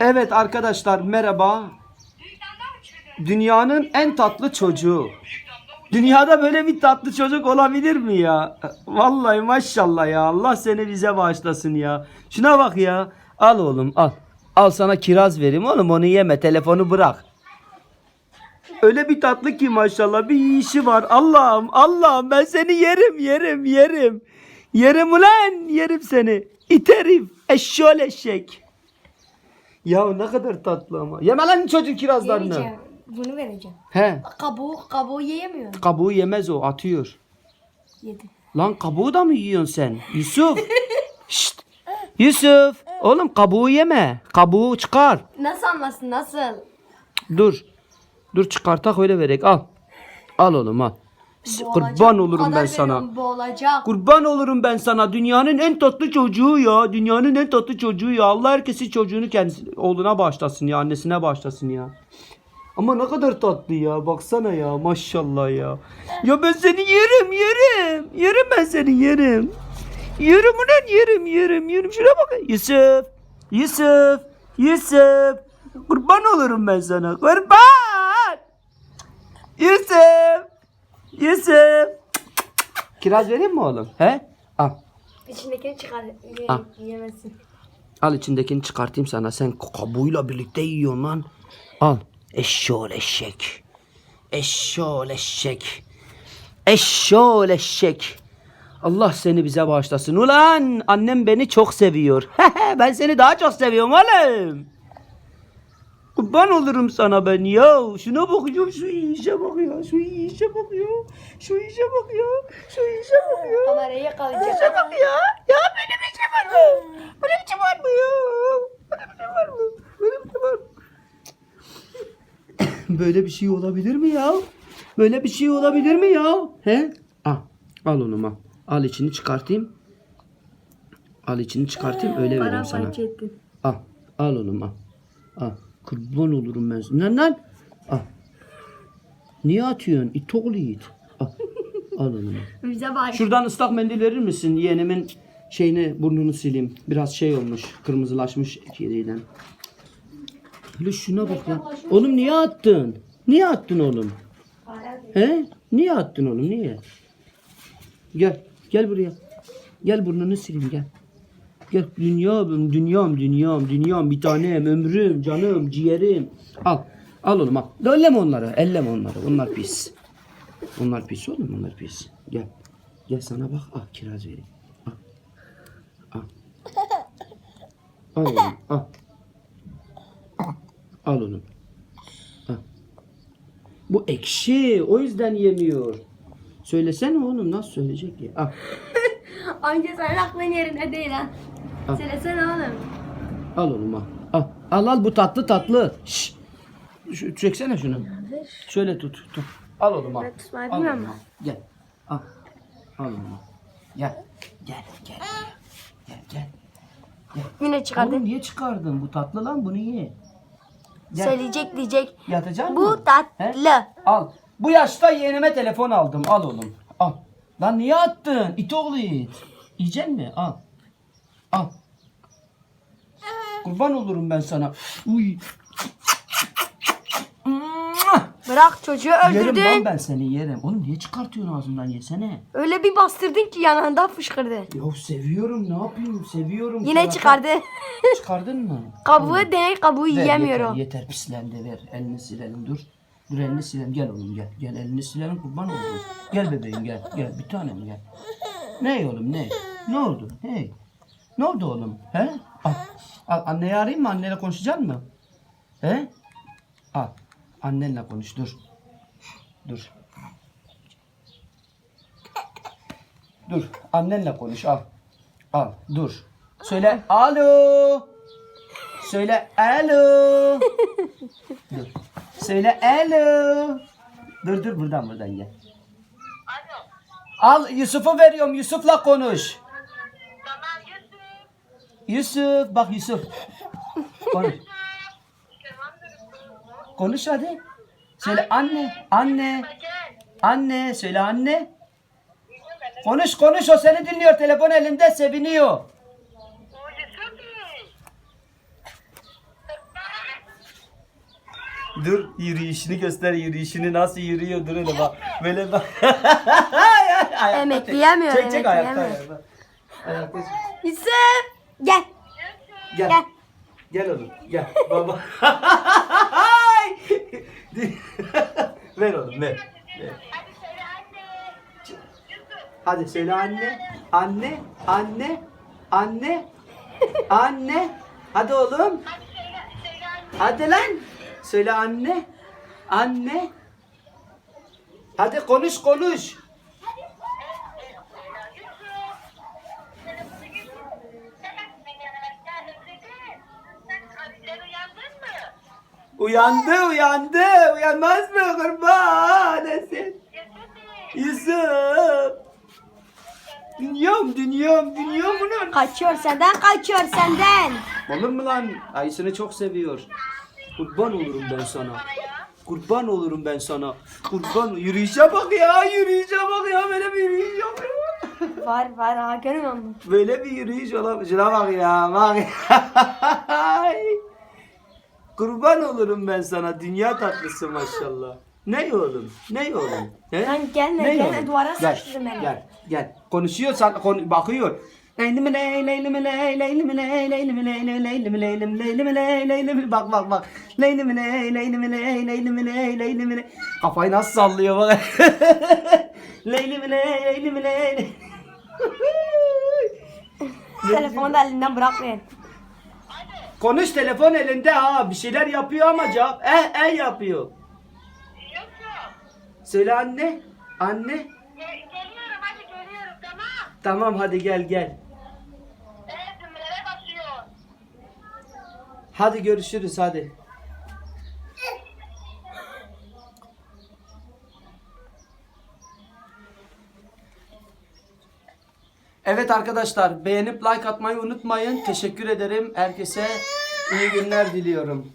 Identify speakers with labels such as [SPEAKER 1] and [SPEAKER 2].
[SPEAKER 1] Evet arkadaşlar merhaba. Dünyanın en tatlı çocuğu. Dünyada böyle bir tatlı çocuk olabilir mi ya? Vallahi maşallah ya. Allah seni bize bağışlasın ya. Şuna bak ya. Al oğlum al. Al sana kiraz vereyim oğlum onu yeme telefonu bırak. Öyle bir tatlı ki maşallah bir işi var. Allah'ım Allah'ım ben seni yerim yerim yerim. Yerim ulan yerim seni. İterim. Eşşol eşek. Ya ne kadar tatlı ama. Yeme lan çocuğun kirazlarını.
[SPEAKER 2] Yemeyeceğim. Bunu vereceğim.
[SPEAKER 1] He.
[SPEAKER 2] Kabuğu, kabuğu yiyemiyorum.
[SPEAKER 1] Kabuğu yemez o atıyor.
[SPEAKER 2] Yedim.
[SPEAKER 1] Lan kabuğu da mı yiyorsun sen? Yusuf. Şşt. Yusuf. Oğlum kabuğu yeme. Kabuğu çıkar.
[SPEAKER 2] Nasıl anlasın nasıl?
[SPEAKER 1] Dur. Dur çıkartak öyle verek. Al. Al oğlum al.
[SPEAKER 2] Boğulacak.
[SPEAKER 1] Kurban olurum
[SPEAKER 2] kadar
[SPEAKER 1] ben sana.
[SPEAKER 2] Boğulacak.
[SPEAKER 1] Kurban olurum ben sana. Dünyanın en tatlı çocuğu ya. Dünyanın en tatlı çocuğu ya. Allah herkesin çocuğunu kendisi oğluna bağışlasın ya. Annesine bağışlasın ya. Ama ne kadar tatlı ya. Baksana ya. Maşallah ya. Ya ben seni yerim yerim. Yerim ben seni yerim. Yerim ulan yerim yerim yerim. Şuna bak. Yusuf. Yusuf. Yusuf. Kurban olurum ben sana. Kurban. Yusuf. Yusuf. Kiraz vereyim mi oğlum? He? Al.
[SPEAKER 2] İçindekini çıkar. Ye,
[SPEAKER 1] Ah.
[SPEAKER 2] Yemesin.
[SPEAKER 1] Al içindekini çıkartayım sana. Sen kabuğuyla birlikte yiyorsun lan. Al. Eşşoğlu eşek. Eşşoğlu eşek. Eşşoğlu eşek. Allah seni bize bağışlasın. Ulan annem beni çok seviyor. ben seni daha çok seviyorum oğlum. Kurban olurum sana ben ya. Şuna bakıyorum şu işe bakıyor. Şu işe bakıyor. Şu işe bakıyor. Şu işe bakıyor.
[SPEAKER 2] Kamerayı yakalayacak.
[SPEAKER 1] İşe bak ya. Ya böyle bir şey var mı? Böyle bir şey var mı ya? Böyle bir şey var mı? Böyle bir şey var mı? Böyle bir şey olabilir mi ya? Böyle bir şey olabilir mi ya? He? Al. Al onu al. Al içini çıkartayım. Al içini çıkartayım öyle vereyim sana.
[SPEAKER 2] Paramparça ettin.
[SPEAKER 1] Al. Al oğlum al. Al. Kurban olurum ben sana. Lan lan. Al. Niye atıyorsun? İt oğlu it. Al. Al oğlum al.
[SPEAKER 2] Bize bak.
[SPEAKER 1] Şuradan ıslak mendil verir misin? Yeğenimin şeyini burnunu sileyim. Biraz şey olmuş. Kırmızılaşmış yeriden. Hele şuna bak ya. Oğlum niye attın? Niye attın oğlum? He? Niye attın oğlum? Niye? Gel. Gel buraya. Gel burnunu sileyim gel. Gel dünyam, dünyam, dünyam, dünyam, bir tanem, ömrüm, canım, ciğerim. Al. Al oğlum al. Elleme onları, elleme onları. Onlar pis. Onlar pis oğlum, onlar pis. Gel. Gel sana bak. Ah kiraz vereyim. Al. Al. Al oğlum, al. Al oğlum. Al. Bu ekşi. O yüzden yemiyor. Söylesene oğlum nasıl söyleyecek ya? Al.
[SPEAKER 2] Anca senin aklın yerinde değil ha.
[SPEAKER 1] Ah.
[SPEAKER 2] Söylesene oğlum.
[SPEAKER 1] Al oğlum al. Al al, al bu tatlı tatlı. Şş. Şu, çeksene şunu. Şöyle tut. tut. Al oğlum al.
[SPEAKER 2] Ben tutmayı
[SPEAKER 1] Al
[SPEAKER 2] bilmiyorum
[SPEAKER 1] oğlum, al. Gel. Al. Al oğlum al. Gel. Gel gel. Gel gel.
[SPEAKER 2] Yine.
[SPEAKER 1] Oğlum niye çıkardın? Bu tatlı lan bunu ye. Gel.
[SPEAKER 2] Söyleyecek diyecek.
[SPEAKER 1] Yatacak mı?
[SPEAKER 2] Bu tatlı.
[SPEAKER 1] Al. Bu yaşta yeğenime telefon aldım. Al oğlum. Al. Lan niye attın? İt oğlu it. Yiyecek mi? Al. Al. Kurban olurum ben sana. Uy.
[SPEAKER 2] Bırak çocuğu
[SPEAKER 1] Yerim
[SPEAKER 2] öldürdün.
[SPEAKER 1] lan ben seni yerim. Oğlum niye çıkartıyorsun ağzından yesene.
[SPEAKER 2] Öyle bir bastırdın ki yanağından fışkırdı.
[SPEAKER 1] Ya seviyorum ne yapayım seviyorum.
[SPEAKER 2] Yine
[SPEAKER 1] Zaten-
[SPEAKER 2] çıkardı.
[SPEAKER 1] Çıkardın mı?
[SPEAKER 2] kabuğu denek kabuğu
[SPEAKER 1] Ver,
[SPEAKER 2] yiyemiyor
[SPEAKER 1] yeter, yeter pislendi ver. Elini silelim dur. Dur elini silelim. Gel oğlum gel. Gel elini silelim kurban olayım. Gel bebeğim gel. Gel bir tanem gel. Ne oğlum ne? Ne oldu? Hey. Ne oldu oğlum? He? Al. Al anneyi arayayım mı? Anneyle konuşacak mı? He? Al. Annenle konuş dur. Dur. Dur. Annenle konuş al. Al. Dur. Söyle alo. Söyle alo. dur. Söyle alo. Dur dur buradan buradan gel. Al Yusuf'u veriyorum. Yusuf'la konuş. Yusuf bak Yusuf. Konuş. Konuş hadi. Söyle anne, anne, anne, söyle anne. Konuş konuş o seni dinliyor telefon elinde seviniyor. Dur yürüyüşünü göster yürüyüşünü nasıl yürüyor dur hele bak. Böyle bak. Ayakta
[SPEAKER 2] Emekleyemiyor,
[SPEAKER 1] Çek çek ayakta
[SPEAKER 2] emekleyemiyor.
[SPEAKER 1] ayakta. Ayakta.
[SPEAKER 2] Yusuf. Gel.
[SPEAKER 1] Gel.
[SPEAKER 2] Gel.
[SPEAKER 1] Gel oğlum gel. Baba. ver oğlum ver. ver. Hadi söyle anne. Anne. Anne. Anne. Anne. Hadi oğlum. Hadi lan. Söyle anne. Anne. Hadi konuş konuş. Uyandı uyandı. Uyanmaz mı kurban Esin? Yusuf. Dünyam dünyam dünyam ulan.
[SPEAKER 2] Kaçıyor senden kaçıyor senden.
[SPEAKER 1] Olur mu lan? Ayısını çok seviyor. Kurban olurum ben sana. Kurban olurum ben sana. Kurban yürüyüşe bak ya yürüyüşe bak ya böyle bir yürüyüş yok ya.
[SPEAKER 2] Var var ha görmüyor musun?
[SPEAKER 1] Böyle bir yürüyüş olamaz. Şuna bak ya bak. Kurban olurum ben sana. Dünya tatlısı maşallah. Ne oğlum? Ne oğlum? He?
[SPEAKER 2] Lan gelme,
[SPEAKER 1] Ne
[SPEAKER 2] gelme,
[SPEAKER 1] oğlum?
[SPEAKER 2] duvara
[SPEAKER 1] gel,
[SPEAKER 2] beni.
[SPEAKER 1] Gel gel. Konuşuyor sen bakıyor. Leylim ley leylim ley leylim ley leylim ley ley leylim leylim leylim ley leylim bak bak bak. Leylim ley leylim ley leylim ley leylim ley. Kafayı nasıl sallıyor bak. Leylim ley leylim ley.
[SPEAKER 2] Telefonu da elinden bırakmayın.
[SPEAKER 1] Konuş telefon elinde ha bir şeyler yapıyor ama cevap eh eh yapıyor. Söyle anne. Anne.
[SPEAKER 3] Geliyorum hadi geliyorum tamam.
[SPEAKER 1] Tamam hadi gel gel.
[SPEAKER 3] Evet düğmelere basıyor.
[SPEAKER 1] Hadi görüşürüz hadi. Evet arkadaşlar beğenip like atmayı unutmayın. Teşekkür ederim. Herkese iyi günler diliyorum.